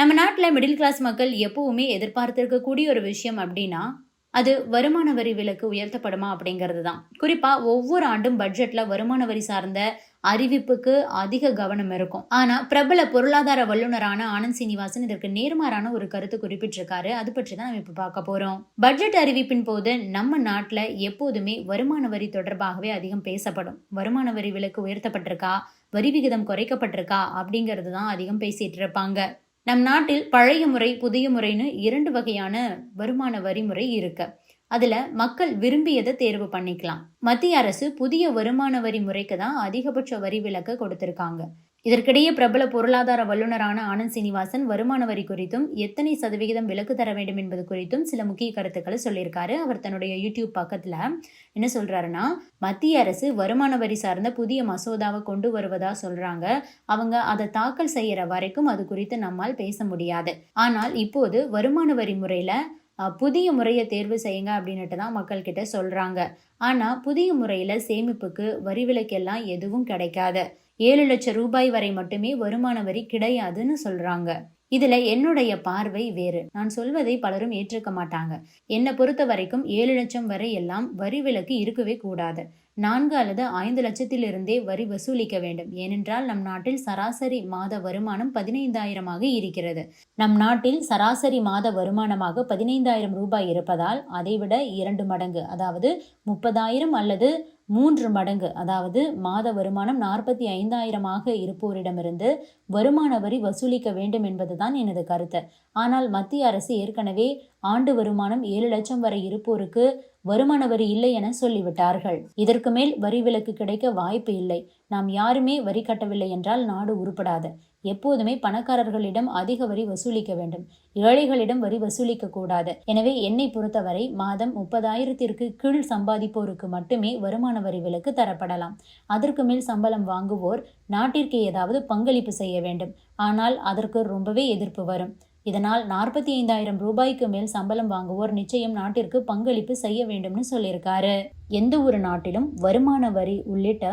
நம்ம நாட்டில் middle class மக்கள் எப்பவுமே எதிர்பார்த்திருக்கக்கூடிய ஒரு விஷயம் அப்படின்னா அது வருமான வரி விலக்கு உயர்த்தப்படுமா அப்படிங்கிறது தான். குறிப்பாக ஒவ்வொரு ஆண்டும் பட்ஜெட்டில் வருமான வரி சார்ந்த அறிவிப்புக்கு அதிக கவனம் இருக்கும். ஆனால் பிரபல பொருளாதார வல்லுநரான ஆனந்த் சீனிவாசன் இதற்கு நேர்மாறான ஒரு கருத்து குறிப்பிட்டிருக்காரு. அது பற்றி தான் நம்ம இப்போ பார்க்க போகிறோம் பட்ஜெட் அறிவிப்பின் போது நம்ம நாட்டில் எப்போதுமே வருமான வரி தொடர்பாகவே அதிகம் பேசப்படும். வருமான வரி விலக்கு உயர்த்தப்பட்டிருக்கா? வரி விகிதம் குறைக்கப்பட்டிருக்கா? அப்படிங்கிறது தான் அதிகம் பேசிட்டு இருப்பாங்க. நம் நாட்டில் பழைய முறை புதிய முறைன்னு இரண்டு வகையான வருமான வரி முறை இருக்கு. அதுல மக்கள் விரும்பியதை தேர்வு பண்ணிக்கலாம். மத்திய அரசு புதிய வருமான வரி முறைக்கு தான் அதிகபட்ச வரி விலக்கு கொடுத்திருக்காங்க. இதற்கிடையே பிரபல பொருளாதார வல்லுநரான ஆனந்த் சீனிவாசன் வருமான வரி குறித்தும் எத்தனை சதவிகிதம் விலக்கு தர வேண்டும் என்பது குறித்தும் சில முக்கிய கருத்துக்களை சொல்லியிருக்காரு. அவர் தன்னுடைய யூடியூப் பக்கத்துல என்ன சொல்றாருன்னா மத்திய அரசு வருமான வரி சார்ந்த புதிய மசோதாவை கொண்டு வருவதா சொல்றாங்க. அவங்க அதை தாக்கல் செய்யற வரைக்கும் அது குறித்து நம்மால் பேச முடியாது. ஆனால் இப்போது வருமான வரி முறையில புதிய முறையை தேர்வு செய்யுங்க அப்படின்னுட்டு தான் மக்கள்கிட்ட சொல்கிறாங்க ஆனால் புதிய முறையில் சேமிப்புக்கு வரி விலக்கெல்லாம் எதுவும் கிடைக்காது. ஏழு லட்சம் ரூபாய் வரை மட்டுமே வருமான வரி கிடையாதுன்னு சொல்கிறாங்க இதுல என்னுடைய பார்வை வேறு. நான் சொல்வதை பலரும் ஏற்றுக்க மாட்டாங்க. என்னை பொறுத்த வரைக்கும் ஏழு லட்சம் வரை எல்லாம் வரி விலக்கு இருக்கவே கூடாது. நான்கு அல்லது ஐந்து லட்சத்திலிருந்தே வரி வசூலிக்க வேண்டும். ஏனென்றால் நம் நாட்டில் சராசரி மாத வருமானம் பதினைந்தாயிரமாக இருக்கிறது. நம் நாட்டில் சராசரி மாத வருமானமாக பதினைந்தாயிரம் ரூபாய் இருப்பதால் அதைவிட இரண்டு மடங்கு அதாவது முப்பதாயிரம் அல்லது மூன்று மடங்கு அதாவது மாத வருமானம் நாற்பத்தி ஐந்தாயிரமாக இருப்போரிடமிருந்து வருமான வரி வசூலிக்க வேண்டும் என்பதுதான் எனது கருத்து. ஆனால் மத்திய அரசு ஏற்கனவே ஆண்டு வருமானம் ஏழு லட்சம் வரை இருப்போருக்கு வருமான வரி இல்லை என சொல்லிவிட்டார்கள். இதற்கு மேல் வரி விலக்கு கிடைக்க வாய்ப்பு இல்லை. நாம் யாருமே வரி கட்டவில்லை என்றால் நாடு உருப்படாது. எப்போதுமே பணக்காரர்களிடம் அதிக வரி வசூலிக்க வேண்டும். ஏழைகளிடம் வரி வசூலிக்க கூடாது. எனவே என்னை பொறுத்தவரை மாதம் முப்பதாயிரத்திற்கு கீழ் சம்பாதிப்போருக்கு மட்டுமே வருமான வரி விலக்கு தரப்படலாம். அதற்கு மேல் சம்பளம் வாங்குவோர் நாட்டிற்கு ஏதாவது பங்களிப்பு செய்ய வேண்டும். ஆனால் அதற்கு ரொம்பவே எதிர்ப்பு வரும். இதனால் நாற்பத்தி ஐந்தாயிரம் ரூபாய்க்கு மேல் சம்பளம் வாங்குவோர் நிச்சயம் நாட்டிற்கு பங்களிப்பு செய்ய வேண்டும்னு சொல்லியிருக்காரு. எந்த ஒரு நாட்டிலும் வருமான வரி உள்ளிட்ட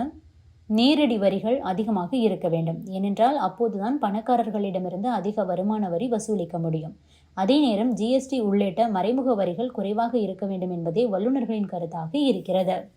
நேரடி வரிகள் அதிகமாக இருக்க வேண்டும். ஏனென்றால் அப்போதுதான் பணக்காரர்களிடமிருந்து அதிக வருமான வரி வசூலிக்க முடியும். அதே நேரம் ஜிஎஸ்டி உள்ளிட்ட மறைமுக வரிகள் குறைவாக இருக்க வேண்டும் என்பதே வல்லுநர்களின் கருத்தாக இருக்கிறது.